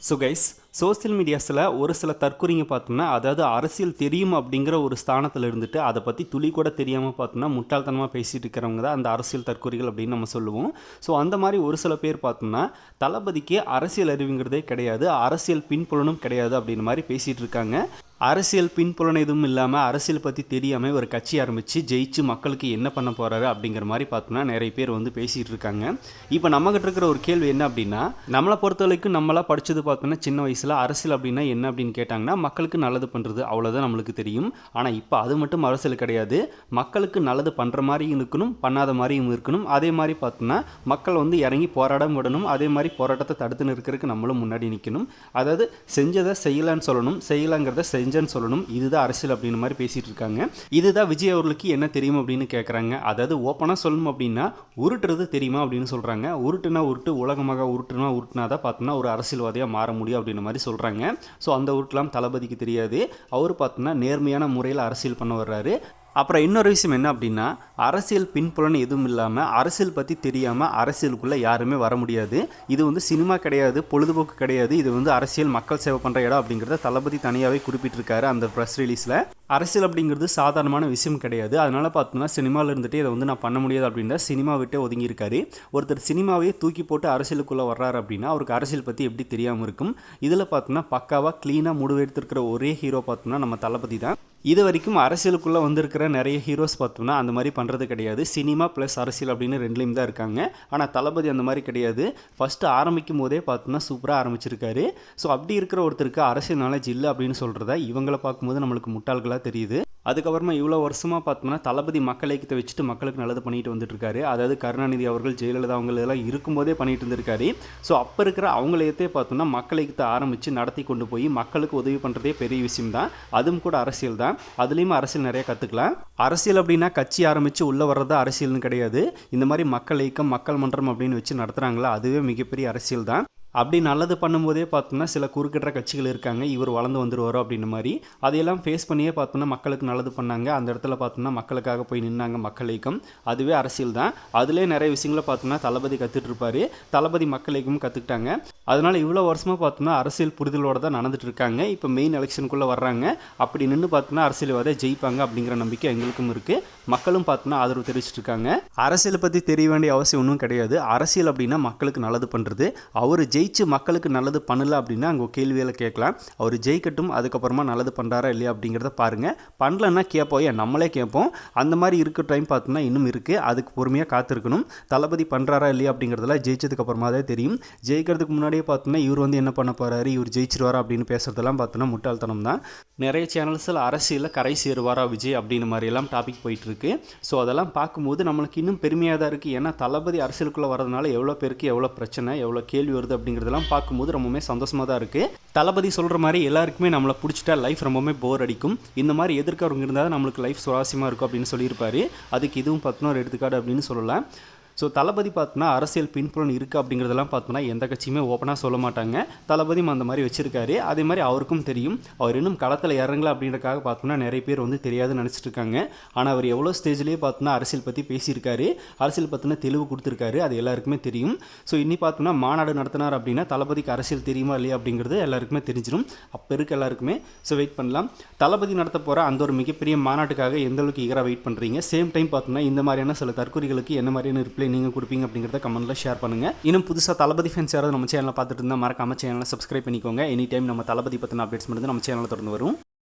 So guys social மீடியாஸில் ஒரு சில தற்கொலைங்க பார்த்தோம்னா அதாவது அரசியல் தெரியும் அப்படிங்கிற ஒரு ஸ்தானத்தில் இருந்துட்டு அதை பற்றி துளி கூட தெரியாமல் பார்த்தோம்னா முட்டாள்தனமாக பேசிகிட்டு இருக்கிறவங்க தான் அந்த அரசியல் தற்கொலைகள் அப்படின்னு நம்ம சொல்லுவோம். ஸோ அந்த மாதிரி ஒரு சில பேர் பார்த்தோம்னா தளபதிக்கு அரசியல் அறிவுங்கிறதே கிடையாது அரசியல் பின்புலனும் கிடையாது அப்படின்னு மாதிரி பேசிகிட்டு இருக்காங்க. அரசியல் பின்புலன் எதுவும் இல்லாமல் அரசியல் பற்றி தெரியாமல் ஒரு கட்சி ஆரம்பித்து ஜெயிச்சு மக்களுக்கு என்ன பண்ண போகிறாரு அப்படிங்கிற மாதிரி பார்த்தோம்னா நிறைய பேர் வந்து பேசிகிட்டு இருக்காங்க. இப்போ நம்மகிட்ட இருக்கிற ஒரு கேள்வி என்ன அப்படின்னா நம்மளை பொறுத்த வரைக்கும் நம்மளாம் படித்தது பார்த்தோம்னா சின்ன வயசில் அரசியல் அப்படின்னா என்ன அப்படின்னு கேட்டாங்கன்னா மக்களுக்கு நல்லது பண்ணுறது அவ்வளோதான் நம்மளுக்கு தெரியும். ஆனால் இப்போ அது மட்டும் அரசியல் கிடையாது. மக்களுக்கு நல்லது பண்ணுற மாதிரியும் இருக்கணும் பண்ணாத மாதிரியும் இருக்கணும். அதே மாதிரி பார்த்தோம்னா மக்கள் வந்து இறங்கி போராடம் விடணும். அதே மாதிரி போராட்டத்தை தடுத்து நிற்கிறதுக்கு நம்மளும் முன்னாடி நிற்கணும் அதாவது செஞ்சதை செய்யலான்னு சொல்லணும். செய்யலாங்கிறத செஞ்சு செஞ்சேன்னு சொல்லணும். இதுதான் அரசியல் அப்படின்னு மாதிரி பேசிட்டு இருக்காங்க. இதுதான் விஜய் அவர்களுக்கு என்ன தெரியும் அப்படின்னு கேட்குறாங்க அதாவது ஓப்பனாக சொல்லணும் அப்படின்னா உருட்டுறது தெரியுமா அப்படின்னு சொல்கிறாங்க உருட்டுனா உருட்டு உலகமாக உருட்டுனா உருட்டுனா தான் பார்த்தோன்னா ஒரு அரசியல்வாதியாக மாற முடியும் அப்படின்ற மாதிரி சொல்கிறாங்க ஸோ அந்த உருட்டெலாம் தளபதிக்கு தெரியாது. அவர் பார்த்தோன்னா நேர்மையான முறையில் அரசியல் பண்ண வர்றாரு. அப்புறம் இன்னொரு விஷயம் என்ன அப்படின்னா அரசியல் பின்புலன் எதுவும் இல்லாமல் அரசியல் பற்றி தெரியாமல் அரசியலுக்குள்ளே யாருமே வர முடியாது. இது வந்து சினிமா கிடையாது பொழுதுபோக்கு கிடையாது. இது வந்து அரசியல் மக்கள் சேவை பண்ணுற இடம் அப்படிங்கிறத தளபதி தனியாகவே குறிப்பிட்டிருக்காரு அந்த ப்ரெஸ் ரிலீஸில் அரசியல் அப்படிங்கிறது சாதாரணமான விஷயம் கிடையாது. அதனால் பார்த்தோம்னா சினிமாவில் இருந்துட்டு இதை வந்து நான் பண்ண முடியாது அப்படின்னா சினிமா விட்டே ஒதுங்கியிருக்காரு. ஒருத்தர் சினிமாவே தூக்கி போட்டு அரசியலுக்குள்ளே வர்றாரு அப்படின்னா அவருக்கு அரசியல் பற்றி எப்படி தெரியாமல் இருக்கும்? இதில் பார்த்தோம்னா பக்காவாக க்ளீனாக முடிவெடுத்திருக்கிற ஒரே ஹீரோ பார்த்தோம்னா நம்ம தளபதி தான். இது வரைக்கும் அரசியலுக்குள்ளே வந்திருக்கிற நிறைய ஹீரோஸ் பார்த்தோம்னா அந்த மாதிரி பண்ணுறது கிடையாது. சினிமா ப்ளஸ் அரசியல் அப்படின்னு ரெண்டுலேயும் தான் இருக்காங்க. ஆனால் தளபதி அந்த மாதிரி கிடையாது. ஃபஸ்ட்டு ஆரம்பிக்கும் போதே பார்த்தோம்னா சூப்பராக ஆரம்பிச்சிருக்காரு. ஸோ அப்படி இருக்கிற ஒருத்தருக்கு அரசியல் நாலேஜ் இல்லை அப்படின்னு சொல்கிறத இவங்களை பார்க்கும்போது நம்மளுக்கு முட்டாள்களாக தெரியுது. அதுக்கப்புறமா இவ்வளோ வருஷமாக பார்த்தோம்னா தளபதி மக்கள் ஐக்கியத்தை வச்சுட்டு மக்களுக்கு நல்லது பண்ணிட்டு வந்துட்டு இருக்காரு அதாவது கருணாநிதி அவர்கள் ஜெயலலிதா அவங்க இதெல்லாம் இருக்கும்போதே பண்ணிட்டு இருந்திருக்காரு. ஸோ அப்போ இருக்கிற அவங்களையத்தே பார்த்தோம்னா மக்கள் ஐக்கியத்தை ஆரம்பித்து நடத்தி கொண்டு போய் மக்களுக்கு உதவி பண்ணுறதே பெரிய விஷயம் தான். அதுவும் கூட அரசியல் தான். அதுலேயும் அரசியல் நிறைய கற்றுக்கலாம் அரசியல் அப்படின்னா கட்சி ஆரம்பித்து உள்ளே வர்றது அரசியல்னு கிடையாது. இந்த மாதிரி மக்கள் இயக்கம் மக்கள் மன்றம் அப்படின்னு வச்சு நடத்துகிறாங்களா அதுவே மிகப்பெரிய அரசியல் தான். அப்படி நல்லது பண்ணும்போதே பார்த்தோம்னா சில குறுக்கிட்ட கட்சிகள் இருக்காங்க இவர் வளர்ந்து வந்துருவாரோ அப்படின்ற மாதிரி. அதையெல்லாம் ஃபேஸ் பண்ணியே பார்த்தோம்னா மக்களுக்கு நல்லது பண்ணாங்க. அந்த இடத்துல பார்த்தோம்னா மக்களுக்காக போய் நின்னாங்க மக்கள் இயக்கம் அதுவே அரசியல் தான். அதுலேயே நிறைய விஷயங்களை பார்த்தோம்னா தளபதி கற்றுட்டு இருப்பாரு தளபதி மக்கள் இயக்கமும் கற்றுக்கிட்டாங்க அதனால் இவ்வளோ வருஷமாக பார்த்தோம்னா அரசியல் புரிதலோடு தான் நடந்துட்டு இருக்காங்க. இப்போ மெயின் எலெக்ஷனுக்குள்ளே வர்றாங்க. அப்படி நின்று பார்த்தோம்னா அரசியல்வாதை ஜெயிப்பாங்க அப்படிங்கிற நம்பிக்கை எங்களுக்கும் இருக்குது மக்களும் பார்த்தோம்னா ஆதரவு தெரிவிச்சிட்டு இருக்காங்க அரசியலை பற்றி தெரிய வேண்டிய அவசியம் ஒன்றும் கிடையாது. அரசியல் அப்படின்னா மக்களுக்கு நல்லது பண்ணுறது அவர் ஜெயிச்சு மக்களுக்கு நல்லது பண்ணல அப்படின்னா அங்கே கேள்வியில் கேட்கலாம். அவர் ஜெயிக்கட்டும் அதுக்கப்புறமா நல்லது பண்ணுறாரா இல்லையா அப்படிங்கிறத பாருங்கள் பண்ணலன்னா கேட்போம். ஏன்? நம்மளே கேட்போம். அந்த மாதிரி இருக்க டைம் பார்த்தோம்னா இன்னும் இருக்குது அதுக்கு பொறுமையாக காத்திருக்கணும். தளபதி பண்ணுறாரா இல்லையா அப்படிங்கிறதெல்லாம் ஜெயிச்சதுக்கு அப்புறமா தான் தெரியும். ஜெயிக்கிறதுக்கு முன்னாடியே பார்த்தோம்னா இவர் வந்து என்ன பண்ண போகிறாரு இவர் ஜெயிச்சிருவாரா அப்படின்னு பேசுறதெல்லாம் பார்த்தோன்னா முட்டாள்தனம் தான் நிறைய சேனல்ஸில் அரசியலில் கரை சேருவாரா விஜய் அப்படின்னு மாதிரியெல்லாம் டாபிக் போயிட்டுருக்கு. ஸோ அதெல்லாம் பார்க்கும்போது நம்மளுக்கு இன்னும் பெருமையாக தான் இருக்குது ஏன்னா தளபதி அரசியலுக்குள்ளே வரதுனால எவ்வளோ பேருக்கு எவ்வளோ பிரச்சனை எவ்வளோ கேள்வி வருது அப்படிங்கிறதெல்லாம் பார்க்கும்போது ரொம்பவுமே சந்தோஷமாக தான் இருக்குது தளபதி சொல்கிற மாதிரி எல்லாருக்குமே நம்மளை பிடிச்சிட்டா லைஃப் ரொம்பவுமே போர் அடிக்கும். இந்த மாதிரி எதிர்க்கிறவங்க இருந்தால் தான் நம்மளுக்கு லைஃப் சுவாரஸ்யமாக இருக்கும் அப்படின்னு சொல்லியிருப்பாரு. அதுக்கு இதுவும் பார்த்தோன்னா ஒரு எடுத்துக்காடு அப்படின்னு சொல்லலாம். ஸோ தளபதி பார்த்தோன்னா அரசியல் பின்புலன் இருக்குது அப்படிங்கிறதெல்லாம் பார்த்தோன்னா எந்த கட்சியுமே ஓப்பனாக சொல்ல மாட்டாங்க. தளபதியும் அந்த மாதிரி வச்சுருக்காரு. அதே மாதிரி அவருக்கும் தெரியும். அவர் இன்னும் களத்தில் இறங்கல அப்படின்றக்காக பார்த்தோம்னா நிறைய பேர் வந்து தெரியாதுன்னு நினச்சிட்டு இருக்காங்க. ஆனால் அவர் எவ்வளோ ஸ்டேஜ்லேயே பார்த்தோன்னா அரசியல் பற்றி பேசியிருக்காரு. அரசியல் பற்றின தெளிவு கொடுத்துருக்காரு. அது எல்லாருக்குமே தெரியும். ஸோ இன்னி பார்த்தோம்னா மாநாடு நடத்தினார் அப்படின்னா தளபதிக்கு அரசியல் தெரியுமா இல்லையா அப்படிங்கிறது எல்லாருக்குமே தெரிஞ்சிடும் அப்போ இருக்க எல்லாருக்குமே. ஸோ வெயிட் பண்ணலாம். தளபதி நடத்த போகிற அந்த ஒரு மிகப்பெரிய மாநாட்டுக்காக எந்த அளவுக்கு ஈகராக வெயிட் பண்ணுறீங்க சேம் டைம் பார்த்தோம்னா இந்த மாதிரியான சில தற்கொலைகளுக்கு என்ன மாதிரியான ரிப்ளை நீங்கள் கொடுப்பீங்க அப்படிங்கிறத கமெண்ட்டில் ஷேர் பண்ணுங்கள் இன்னும் புதுசாக தளபதி ஃபேன்ஸ் யாராவது நம்ம சேனலில் பார்த்துட்டு இருந்தால் மறக்காம சேனலை சப்ஸ்கிரைப் பண்ணிக்கோங்க. எனி டைம் நம்ம தளபதி பற்றின அப்டேட்ஸ் மட்டும் நம்ம சேனலில் தொடர்ந்து வரும்.